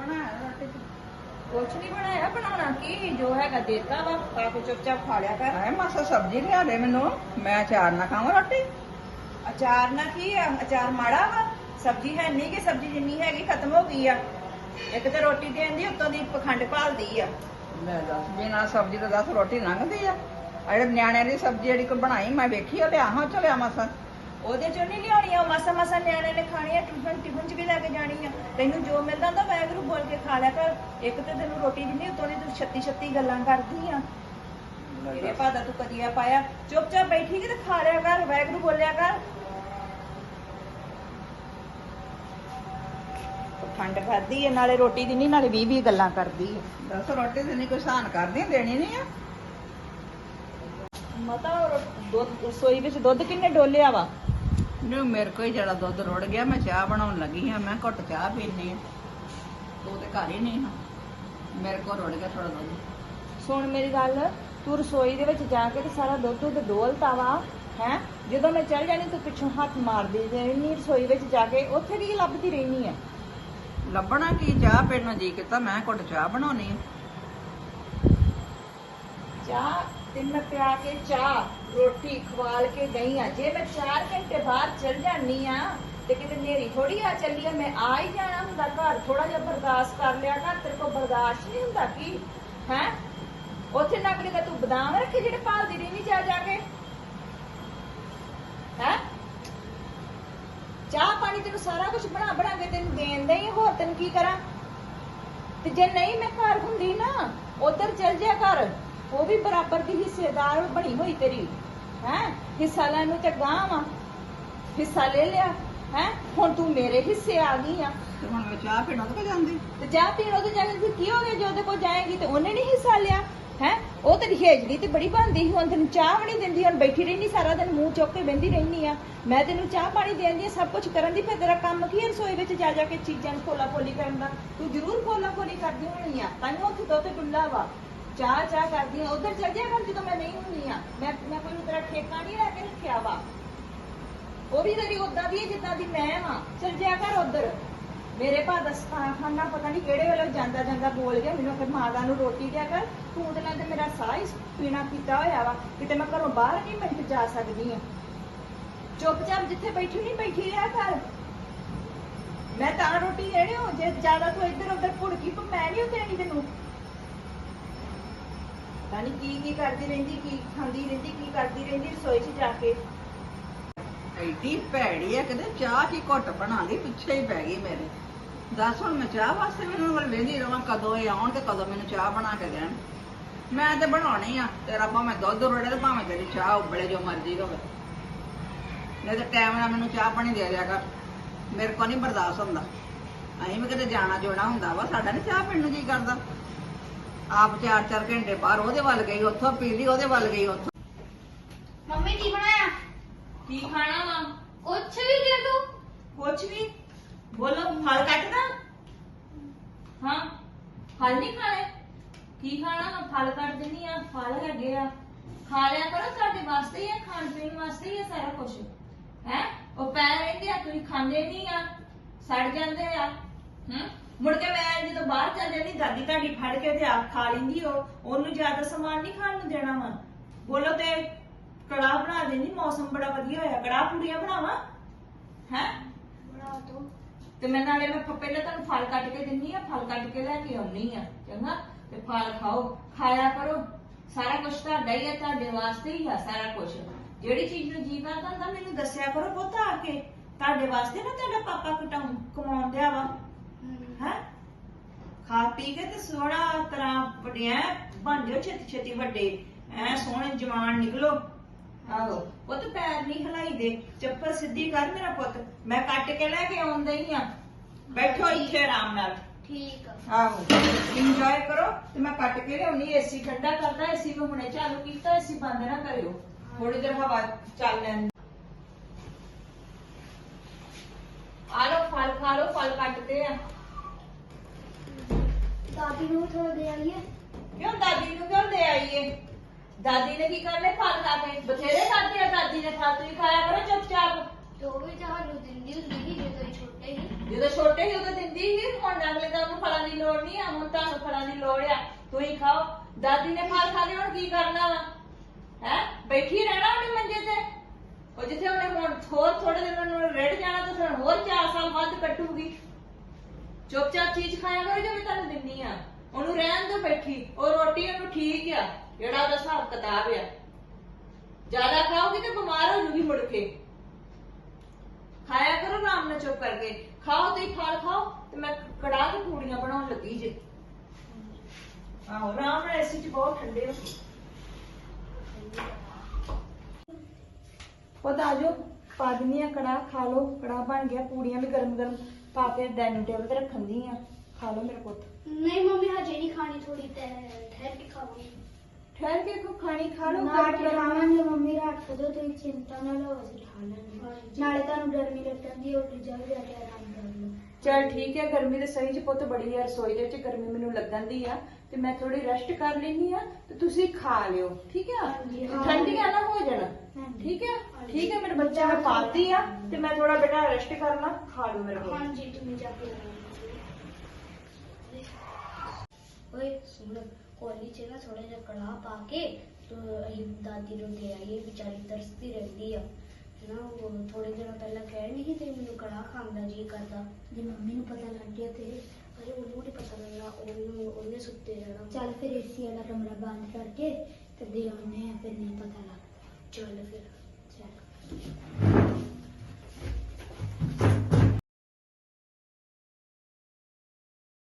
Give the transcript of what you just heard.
ਬਣਾਇਆ ਰੋਟੀ ਕੁਛ ਨਹੀਂ ਬਣਾਇਆ ਬਣਾਉਣਾ ਕੀ? ਜੋ ਹੈਗਾ ਦੇਤਾ ਵਾ ਖਾ ਕੇ ਚੁੱਪਚਾਪ ਖਾ ਲਿਆ ਕਰ। ਐ ਮਾਸਾ ਸਬਜ਼ੀ ਲਿਆ ਦੇ ਮੈਨੂੰ ਮੈਂ ਚਾਰ ਨਾ ਖਾਵਾਂ ਰੋਟੀ? ਅਚਾਰ ਨਾ ਕੀ ਆ? ਅਚਾਰ ਮਾੜਾ ਵਾ। ਸਬਜ਼ੀ ਹੈ ਨਹੀਂ ਕਿ ਸਬਜ਼ੀ ਜਿੰਨੀ ਹੈਗੀ ਖਤਮ ਹੋ ਗਈ ਆ। ਇੱਕ ਤੇ ਰੋਟੀ ਦੇਣ ਦੀ ਉੱਤੋਂ ਦੀ ਪਖੰਡ ਭਾਲਦੀ ਆ। ਲੈ ਦੱਸ ਬਿਨਾਂ ਸਬਜ਼ੀ ਤੋਂ ਦੱਸ ਰੋਟੀ ਲੰਘਦੀ ਆ। ਨਿਆਣਿਆਂ ਦੀ ਸਬਜ਼ੀ ਜਿਹੜੀ ਕੋ ਬਣਾਈ ਮੈਂ ਵੇਖੀ ਉਹ ਲਿਆ ਹਾਂ ਚਲਿਆ ਮਾਸਾ। ਉਹਦੇ ਚੋਂ ਨਹੀਂ ਲਿਆਉਣੀ ਆ ਮਸਾ ਮਸਾ ਨਿਆਣੇ ਨੇ ਖਾਣੀ ਆ ਟਿਫਨ ਟਿਫਨ ਚ ਵੀ ਲੈ ਕੇ ਜਾਣੀ ਆ ਤੈਨੂੰ ਜੋ ਮਿਲਦਾ ਤਾਂ ਵੈਗਰੂ ਬੋਲ ਕੇ ਖਾ ਲਿਆ ਕਰ। ਇੱਕ ਤੇ ਤੈਨੂੰ ਰੋਟੀ ਜਿੰਨੀ ਉੱਤੋਂ ਦੀ ਤੂੰ ਛੱਤੀ ਛੱਤੀ ਗੱਲਾਂ ਕਰਦੀ ਆ। ਮੇਰੇ ਭਾਦਾ ਤੂੰ ਕਦੀ ਆ ਪਾਇਆ? ਚੁੱਪਚਾਪ ਬੈਠੀ ਕਿ ਤੇ ਖਾ ਲਿਆ ਕਰ ਵੈਗਰੂ ਬੋਲਿਆ ਕਰ। ਖੰਡ ਖਾਦੀ ਆ ਨਾਲੇ ਰੋਟੀ ਦੀ ਨਹੀਂ ਨਾਲੇ 20 20 ਗੱਲਾਂ ਕਰਦੀ ਆ। ਦੱਸ ਰੋਟੀ ਤੇ ਨਹੀਂ ਕੋਈ ਸਾਨ ਕਰਦੀ ਦੇਣੀ ਨਹੀਂ ਆ? ਮਤਾ ਦੁੱਧ ਰਸੋਈ ਵਿੱਚ ਦੁੱਧ ਕਿੰਨੇ ਡੋਲਿਆ ਵਾ? ਨੂੰ ਮੇਰੇ ਕੋਈ ਜਿਹੜਾ ਦੁੱਧ ਰੁੜ ਗਿਆ ਮੈਂ ਚਾਹ ਬਣਾਉਣ ਲੱਗੀ ਹਾਂ ਮੈਂ ਘੁੱਟ ਚਾਹ ਪੀਣੀ ਆ ਤੂੰ ਤੇ ਘਰ ਹੀ ਨਹੀਂ ਹਾਂ। ਮੇਰੇ ਕੋਲ ਰੁੜ ਗਿਆ ਥੋੜਾ ਦੁੱਧ। ਸੁਣ ਮੇਰੀ ਗੱਲ ਤੂੰ ਰਸੋਈ ਦੇ ਵਿੱਚ ਜਾ ਕੇ ਤੇ ਸਾਰਾ ਦੁੱਧ ਦੁੱਧ ਡੋਲਤਾ ਵਾ ਹੈ? ਜਦੋਂ ਮੈਂ ਚੱਲ ਜਾਣੀ ਤੂੰ ਪਿੱਛੋਂ ਹੱਥ ਮਾਰਦੀ ਰਹਿਣੀ ਰਸੋਈ ਵਿੱਚ ਜਾ ਕੇ ਉੱਥੇ ਕੀ ਲੱਭਦੀ ਰਹਿਣੀ ਆ। ਲੱਭਣਾ ਕੀ? ਚਾਹ ਪੀਣ ਨੂੰ ਜੀ ਕੀਤਾ ਮੈਂ ਘੁੱਟ ਚਾਹ ਬਣਾਉਣੀ ਆ। ਚਾਹ ਤੇ ਮੈਂ ਪਿਆ ਕੇ ਚਾਹ ਰੋਟੀ ਖਵਾਲ ਕੇ ਗਈ ਆ ਜੇ ਮੈਂ 4 ਘੰਟੇ ਬਾਅਦ ਚੱਲ ਜਾਨੀ ਆ ਤੇ ਕਿਤੇ ਨੇਰੀ ਥੋੜੀ ਆ ਚੱਲੀ ਆ ਮੈਂ ਆ ਹੀ ਜਾਣਾ ਹੁੰਦਾ ਘਰ ਥੋੜਾ ਜਿਹਾ ਬਰਦਾਸ਼ਤ ਕਰ ਲਿਆ ਕਰ ਤੇਰੇ ਕੋਲ ਬਰਦਾਸ਼ਤ ਨਹੀਂ ਹੁੰਦਾ ਕੀ ਹੈ ਉੱਥੇ ਨਕਲੀ ਦਾ ਤੂੰ ਬਦਾਮ ਰੱਖੇ ਜਿਹੜੇ ਭਾਲਦੀ ਰਹਿਣੀ ਜਾ ਜਾ ਕੇ ਹੈ ਚਾਹ ਪਾਣੀ ਤੈਨੂੰ ਸਾਰਾ ਕੁਝ ਬਣਾ ਬਣਾ ਕੇ ਤੈਨੂੰ ਦੇਣ ਦੇ ਹੀ ਹੋਰ ਤੈਨੂੰ ਕੀ ਕਰਾਂ ਤੇ ਜੇ ਨਹੀਂ ਮੈਂ ਘਰ ਹੁੰਦੀ ਨਾ ਉਧਰ ਚਲ ਜਾ ਕਰ ਉਹ ਵੀ ਬਰਾਬਰ ਦੀ ਹਿੱਸੇਦਾਰ ਬਣੀ ਹੋਈ ਤੇਰੀ ਹੈ? ਹਿੱਸਾ ਲੈਣ ਨੂੰ ਤੇ ਗਾਂ ਵਾ। ਹਿੱਸਾ ਲੈ ਲਿਆ ਹੈ? ਹੁਣ ਤੂੰ ਮੇਰੇ ਹਿੱਸੇ ਆ ਗਈ ਆ। ਤੇ ਹੁਣ ਮੈਂ ਚਾਹ ਪੀਣ ਕੋਲ ਜਾਂਦੀ। ਤੇ ਪੀਣ ਉਹਦੇ ਜਾਣ ਫਿਰ ਕੀ ਹੋ ਗਿਆ ਜੇ ਉਹਦੇ ਕੋਲ ਜਾਏਗੀ ਤੇ ਉਹਨੇ ਨਹੀਂ ਹਿੱਸਾ ਲਿਆ ਹੈ? ਉਹ ਤੇਰੀ ਹੇਜਲੀ ਤੇ ਬੜੀ ਬਣਦੀ ਸੀ ਹੁਣ ਤੈਨੂੰ ਚਾਹ ਵੀ ਨਹੀਂ ਦਿੰਦੀ ਹੁਣ ਬੈਠੀ ਰਹਿਣੀ ਸਾਰਾ ਦਿਨ ਮੂੰਹ ਚੁੱਕ ਕੇ ਬਹਿੰਦੀ ਰਹਿਣੀ ਆ। ਮੈਂ ਤੈਨੂੰ ਚਾਹ ਪਾਣੀ ਦੇਂਦੀ ਆ ਸਭ ਕੁਝ ਕਰਨ ਦੀ ਫਿਰ ਤੇਰਾ ਕੰਮ ਕੀ ਹੈ ਰਸੋਈ ਵਿੱਚ ਜਾ ਜਾ ਕੇ ਚੀਜ਼ਾਂ ਨੂੰ ਫੋਲਾ ਫੋਲੀ ਕਰਨ ਦਾ? ਤੂੰ ਜ਼ਰੂਰ ਫੋਲਾ ਫੋਲੀ ਕਰਦੀ ਹੋਣੀ ਆ। ਤੈਨੂੰ ਉੱਥੇ ਤੋਂ ਤੇ ਡੁੱਲਾ ਵਾ। ਚਾਹ ਚਾਹ ਕਰਦੀ ਹਾਂ। ਉਧਰ ਚੱਲ ਜਾ ਕਰ ਜਦੋਂ ਮੈਂ ਨਹੀਂ ਹੁੰਦੀ ਆ ਮੈਂ ਮੈਂ ਕੋਈ ਤੇਰਾ ਠੇਕਾ ਨਹੀਂ ਲੈ ਕੇ ਰੱਖਿਆ ਵਾ। ਉਹ ਵੀ ਤੇਰੀ ਉਦਾਂ ਦੀ ਹੈ ਜਿੱਦਾਂ ਦੀ ਮੈਂ ਵਾਂ। ਚੱਲ ਜਾ ਕਰ ਉਧਰ। ਮੇਰੇ ਭਾ ਦਾ ਖਾਣਾ ਪਤਾ ਨਹੀਂ ਕਿਹੜੇ ਵੇਲੇ ਜਾਂਦਾ ਜਾਂਦਾ ਬੋਲ ਗਿਆ। ਮੈਨੂੰ ਫਿਰ ਮਾਤਾ ਨੂੰ ਰੋਟੀ ਦਿਆ ਕਰ। ਤੂੰ ਉਹਦੇ ਨਾਲ ਤੇ ਮੇਰਾ ਸਾਹ ਹੀ ਪੀਣਾ ਪੀਤਾ ਹੋਇਆ ਵਾ। ਕਿਤੇ ਮੈਂ ਘਰੋਂ ਬਾਹਰ ਨਹੀਂ ਮਿੰਟ ਜਾ ਸਕਦੀ ਆ ਚੁੱਪਚਾਪ ਜਿੱਥੇ ਬੈਠੀ ਨਹੀਂ ਬੈਠੀ ਰਿਹਾ ਕਰ। ਮੈਂ ਤਾਂ ਰੋਟੀ ਦੇਣੀ ਹੋ ਜੇ ਜ਼ਿਆਦਾ ਤੂੰ ਇੱਧਰ ਉੱਧਰ ਭੁੜਕੀ ਪਰ ਮੈਂ ਨਹੀਂ ਦੇਣੀ ਤੈਨੂੰ। ਤਾਂ ਨਹੀਂ ਕੀ ਕੀ ਕਰਦੀ ਰਹਿੰਦੀ, ਕੀ ਖਾਂਦੀ ਰਹਿੰਦੀ, ਕੀ ਕਰਦੀ ਰਹਿੰਦੀ, ਰਸੋਈ 'ਚ ਜਾ ਕੇ। ਐਡੀ ਭੈੜੀ ਆ ਕਿਤੇ ਚਾਹ ਕੀ ਘੁੱਟ ਬਣਾ ਲਈ, ਪਿੱਛੇ ਹੀ ਪੈ ਗਈ ਮੇਰੇ। ਦੱਸ ਹੁਣ ਮੈਂ ਚਾਹ ਵਾਸਤੇ ਮੈਨੂੰ ਵੱਲ ਵੇਂਦੀ ਰਵਾਂ, ਕਦੋਂ ਇਹ ਆਉਣ ਤੇ ਕਦੋਂ ਮੈਨੂੰ ਚਾਹ ਬਣਾ ਕੇ ਦੇਣ। ਮੈਂ ਤੇ ਬਣਾਉਣੀ ਆ ਤੇਰਾ ਭਾਵੇਂ ਦੁੱਧ ਰੋੜੇ ਤੇ ਭਾਵੇਂ ਤੇਰੀ ਚਾਹ ਉਬਲੇ ਜੋ ਮਰਜ਼ੀ ਹੋਵੇ। ਨਹੀਂ ਤੇ ਟਾਈਮ ਨਾਲ ਮੈਨੂੰ ਚਾਹ ਪਾਣੀ ਦੇ ਦਿਆ ਕਰ। ਮੇਰੇ ਕੋਲ ਨਹੀਂ ਬਰਦਾਸ਼ਤ ਹੁੰਦਾ। ਅਸੀਂ ਵੀ ਕਿਤੇ ਜਾਣਾ ਜੋਣਾ ਹੁੰਦਾ ਵਾ, ਸਾਡਾ ਨਹੀਂ ਚਾਹ ਪੀਣ ਨੂੰ ਕੀ ਕਰਦਾ। ਆਪ ਚਾਰ ਚਾਰ ਘੰਟੇ ਬਾਹਰ ਉਹਦੇ ਵੱਲ ਗਈ ਉੱਥੋਂ ਪੀ ਲਈ ਉਹਦੇ ਵੱਲ ਗਈ ਉੱਥੋਂ। ਮੰਮੀ ਕੀ ਬਣਾਇਆ? ਕੀ ਖਾਣਾ ਵਾ? ਕੁਛ ਵੀ ਦੇ ਦੋ ਕੁਛ ਵੀ? ਬੋਲੋ ਫਲ ਕੱਟਦਾ? ਹਾਂ ਫਲ ਨਹੀਂ ਖਾਣੇ। ਕੀ ਖਾਣਾ ਵਾ? ਫਲ ਕੱਟ ਦਿੰਨੀ ਆ ਫਲ ਹੈਗੇ ਆ। ਖਾ ਲਿਆ ਕਰੋ ਸਾਡੇ ਵਾਸਤੇ ਹੀ ਆ ਖਾਣ ਪੀਣ ਵਾਸਤੇ ਹੀ ਆ ਸਾਰਾ ਕੁਝ ਹੈ? ਉਹ ਪੈ ਰਹਿੰਦੇ ਆ ਤੁਸੀਂ ਖਾਂਦੇ ਨਹੀਂ ਆ ਸੜ ਜਾਂਦੇ ਆ। ਹੂੰ? ਮੁੜ ਕੇ ਮੈਂ ਜਦੋਂ ਬਾਹਰ ਜਾਂਦੇ ਨਹੀਂ ਦਾਦੀ ਤੁਹਾਡੀ ਫੜ ਕੇ ਤੇ ਆਪ ਖਾ ਲੈਂਦੀ ਉਹ ਉਹਨੂੰ ਜ਼ਿਆਦਾ ਸਮਾਨ ਨਹੀਂ ਖਾਣ ਨੂੰ ਦੇਣਾ ਵਾ। ਬੋਲੋ ਤੇ ਕੜਾਹ ਬਣਾ ਦੇਣੀ ਮੌਸਮ ਬੜਾ ਵਧੀਆ ਹੋਇਆ। ਕੜਾਹ ਪੂੜੀਆਂ ਬਣਾਵਾਂ? ਹੈ? ਬਣਾ ਦੋ। ਤੇ ਮੈਂ ਨਾਲੇ ਮੈਂ ਪਹਿਲਾਂ ਤੁਹਾਨੂੰ ਫਲ ਕੱਟ ਕੇ ਦਿੰਨੀ ਆ ਫਲ ਕੱਟ ਕੇ ਲੈ ਕੇ ਆਉਣੀ ਆ ਚੰਗਾ? ਤੇ ਫਲ ਖਾਓ ਖਾਇਆ ਕਰੋ। ਸਾਰਾ ਕੁਝ ਤੁਹਾਡਾ ਹੀ ਆ ਤੁਹਾਡੇ ਵਾਸਤੇ ਹੀ ਆ ਸਾਰਾ ਕੁਝ ਜਿਹੜੀ ਚੀਜ਼ ਨੂੰ ਜੀ ਕਰਦਾ ਮੈਨੂੰ ਦੱਸਿਆ ਕਰੋ ਪੁੱਤ ਆ ਕੇ। ਤੁਹਾਡੇ ਵਾਸਤੇ ਨਾ ਤੁਹਾਡਾ ਪਾਪਾ ਕਟਾਉਂ ਕਮਾਉਣ ਦਿਆ ਵਾ ਹੈ? ਖਾ ਪੀ ਕੇ ਤੇ ਸੋਹਣਾ ਤਰ੍ਹਾਂ ਵੱਡਿਆ ਬਣ ਜਾਓ ਛੇਤੀ ਛੇਤੀ ਵੱਡੇ। ਐ ਸੋਹਣੇ ਜਵਾਨ ਨਿਕਲੋ। ਆਹੋ ਪੁੱਤ ਪੈਰ ਨਹੀਂ ਹਿਲਾਈ ਦੇ। ਚੱਪਲ ਸਿੱਧੀ ਕਰ ਮੇਰਾ ਪੁੱਤ। ਮੈਂ ਕੱਟ ਕੇ ਲੈ ਕੇ ਆਉਂਦਾ ਹੀ ਆ। ਬੈਠੋ ਇੱਥੇ ਆਰਾਮ ਨਾਲ। ਠੀਕ ਆ। ਆਹੋ ਇੰਜੋਏ ਕਰੋ ਤੇ ਮੈਂ ਕੱਟ ਕੇ ਲਿਆਉਣੀ ਏਸੀ ਠੰਡਾ ਕਰਦਾ ਏਸੀ ਨੂੰ ਹੁਣੇ ਚਾਲੂ ਕੀਤਾ ਏਸੀ ਬੰਦ ਨਾ ਕਰਿਓ। ਥੋੜੀ ਦੇਰ ਹਵਾ ਚੱਲ ਲੈਣ। ਆ ਲੋ ਫਲ ਖਾ ਲੋ ਫਲ ਕੱਟਦੇ ਆ। ਦਾਦੀ ਨੂੰ ਥੋੜਾ ਦੇ ਆਈਏ। ਕਿਉਂ ਦਾਦੀ ਨੂੰ ਕਿਉਂ ਦੇ ਆਈਏ? ਦਾਦੀ ਨੇ ਕੀ ਕਰਨੇ? ਫਲ ਖਾ ਕੇ। ਬਥੇਰੇ ਖਾਦੇ ਆ ਦਾਦੀ ਨੇ ਫਲ ਤੁਸੀਂ ਖਾਇਆ ਕਰੋ ਚੁੱਪਚਾਪ। ਉਹ ਵੀ ਤੁਹਾਨੂੰ ਦਿੰਦੀ ਹੁੰਦੀ ਸੀ ਜਦੋਂ ਛੋਟੇ ਸੀ। ਜਦੋਂ ਛੋਟੇ ਸੀ ਉਦੋਂ ਦਿੰਦੀ ਸੀ ਹੁਣ ਅਗਲੇ ਦਾ ਉਹਨੂੰ ਫਲਾਂ ਦੀ ਲੋੜ ਨਹੀਂ ਆ ਹੁਣ ਤੁਹਾਨੂੰ ਫਲਾਂ ਦੀ ਲੋੜ ਆ। ਤੁਸੀਂ ਖਾਓ। ਦਾਦੀ ਨੇ ਫਲ ਖਾ ਲਏ ਹੁਣ ਕੀ ਕਰਨਾ ਵਾ? ਹੈ? ਬੈਠੀ ਰਹਿਣਾ ਉਹਨੇ ਮੰਜੇ ਤੇ। ਉਹ ਜਿੱਥੇ ਉਹਨੇ ਹੁਣ ਹੋਰ ਥੋੜੇ ਦਿਨ ਨੂੰ ਰੜ ਜਾਣਾ ਤਾਂ ਫਿਰ ਹੋਰ 4 ਸਾਲ ਵੱਧ ਕੱਟੂਗੀ ਚੁੱਪਚਾਪ ਚੀਜ਼ ਖਾਇਆ ਕਰੋ ਜੋ ਮੈਂ ਤੁਹਾਨੂੰ ਦਿੰਨੀ ਆ। ਉਹਨੂੰ ਰਹਿਣ ਦੋ ਬੈਠੀ। ਉਹ ਰੋਟੀ ਉਹਨੂੰ ਠੀਕ ਆ। ਜਿਹੜਾ ਉਹਦਾ ਹਿਸਾਬ ਕਿਤਾਬ ਆ। ਜ਼ਿਆਦਾ ਖਾਓਗੇ ਤੇ ਬਿਮਾਰ ਹੋ ਜੂਗੀ ਮੁੜ ਕੇ। ਖਾਇਆ ਕਰੋ ਆਰਾਮ ਨਾਲ ਚੁੱਪ ਕਰਕੇ। ਖਾਓ ਤੇ ਫਲ ਖਾਓ ਤੇ ਮੈਂ ਕੜਾਹ ਤੇ ਪੂੜੀਆਂ ਬਣਾਉਣ ਲੱਗੀ ਜੇ। ਆਹੋ ਆਰਾਮ ਨਾਲ ਏਸੀ ਚ ਬਹੁਤ ਠੰਡੇ ਹੋ। ਪਤਾ ਆਜੋ ਪਾ ਦਿੰਨੀ ਆ ਕੜਾਹ ਖਾ ਲਓ। ਕੜਾਹ ਬਣ ਗਿਆ ਪੂੜੀਆਂ ਵੀ ਗਰਮ ਗਰਮ ਪਾ ਕੇ ਡਾਈਨਿੰਗ ਟੇਬਲ ਤੇ ਰੱਖਣ ਦੀ ਆ। ਖਾ ਲਓ ਮੇਰੇ ਪੁੱਤ। ਨਹੀਂ ਮੰਮੀ ਹਜੇ ਨਹੀਂ ਖਾਣੀ ਥੋੜੀ ਠਹਿਰ ਕੇ ਖਾਵਾਂਗੀ। ਠਹਿਰ ਕੇ ਕੋ ਖਾਣੀ ਖਾ ਲਓ ਨਾ ਕਾਟ ਲਵਾਵਾਂ ਮੰਮੀ ਰੱਖ ਦੋ ਤੁਸੀਂ ਚਿੰਤਾ ਨਾ ਲਓ ਅਸੀਂ ਖਾ ਲਾਂਗੇ। ਨਾਲੇ ਤੁਹਾਨੂੰ ਗਰਮੀ ਲੱਗਣ ਦੀ ਉੱਠ ਜਾਓ ਜਾ ਕੇ ਆਰਾਮ ਕਰ ਲਓ। ਚਲ ਠੀਕ ਹੈ ਗਰਮੀ ਦੇ ਸਹੀ ਚ ਪੁੱਤ ਬੜੀ ਆ ਰਸੋਈ ਦੇ ਵਿੱਚ ਗਰਮੀ ਮੈਨੂੰ ਲੱਗਣ ਦੀ ਆ। ਤੇ ਮੈਂ ਥੋੜੀ ਰੈਸਟ ਕਰ ਲੈਣੀ ਆ ਤੇ ਤੁਸੀਂ ਖਾ ਲਿਓ ਠੀਕ ਆ? ਠੰਡੀ ਠੀਕ ਹੈ। ਠੀਕ ਹੈ ਮੇਰੇ ਬੱਚਾ ਮੈਂ ਪਾਤੀ ਆ ਤੇ ਮੈਂ ਥੋੜਾ ਬੇਟਾ ਰੈਸਟ ਕਰਨਾ ਖਾ ਲਓ ਮੇਰੇ ਕੋਲ। ਹਾਂਜੀ ਤੁਸੀਂ ਜਾ ਕੇ ਓਏ ਸੁਣ ਕੋਲੀ ਚ ਨਾ ਥੋੜਾ ਜਿਹਾ ਕੜਾਹ ਪਾ ਕੇ ਤੋ ਅਸੀਂ ਦਾਦੀ ਨੂੰ ਦੇ ਆਈਏ ਵਿਚਾਰੀ ਤਰਸਦੀ ਰਹਿੰਦੀ ਆ। ਨਾ ਉਹ ਥੋੜੇ ਦਿਨ ਪਹਿਲਾਂ ਕਹਿ ਨਹੀਂ ਤੇ ਮੈਨੂੰ ਕੜਾਹ ਖਾਣ ਦਾ ਜੀ ਕਰਦਾ। ਜੇ ਮੰਮੀ ਨੂੰ ਪਤਾ ਲੱਗ ਗਿਆ ਤੇ ਅਰੇ ਉਹਨੂੰ ਨਹੀਂ ਪਤਾ ਲੱਗਣਾ ਉਹਨੂੰ ਉਹਨੇ ਸੁੱਤੇ ਰਹਿਣਾ। ਚੱਲ ਫਿਰ ਏਸੀ ਵਾਲਾ ਕਮਰਾ ਬੰਦ ਕਰਕੇ ਤੇ ਦੇ ਆਉਨੇ ਆ ਫਿਰ ਨਹੀਂ ਪਤਾ ਲੱਗ ਚੱਲ ਫਿਰ। ਚੱਲ।